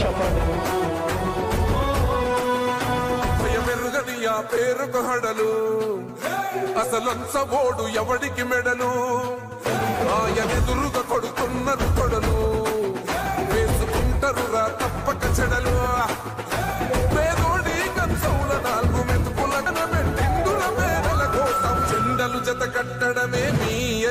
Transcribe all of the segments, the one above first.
చెప్పండి భయమెరుగని ఆ పేరుకు హడలు. అసలంచబోడు ఎవడికి మెడలు? ఆయనెదురుగా కొడుతున్నది కొడలు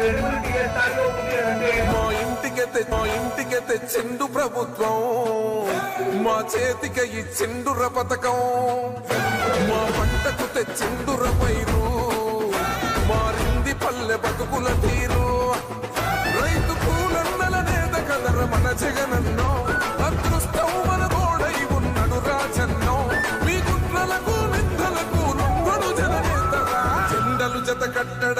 మా ఇంటికి మా ఇంటికి తెచ్చిండు ప్రభుత్వం. మా చేతికి ఇచ్చిండుర పథకం. మా పంటకు తెచ్చిండుర పైరు. మారింది పల్లె బతుకుల తీరు. రైతు కూలన్నల నేత కదర మన జగనన్నో. అదృష్టం మన గోడై ఉన్నడు రాజన్నో. మీ గుండ్రలకు నిందలకు నొంగడు జననేతరా చెండలు జత కట్టడ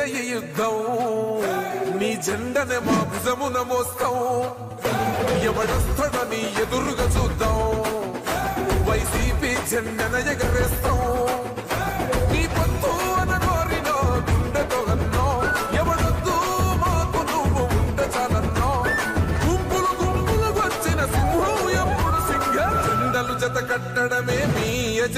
గెలిచేద ఈ యుద్ధం. నీ జెండనే మా భుజమున మోస్తాం. ఎవడొస్తాడని ఎదురుగా చూద్దాం. వైసీపీ జెండన ఎగరేస్తాం. నీ పొత్తు అనగోరినో గుండెతో అన్నో. ఎవడొద్దు మాకు నువ్వు ఉండ చాలన్నో గుంపులు గుంపులు వచ్చిన సింహం ఎప్పుడు సింగ జెండలు జత కట్టడమే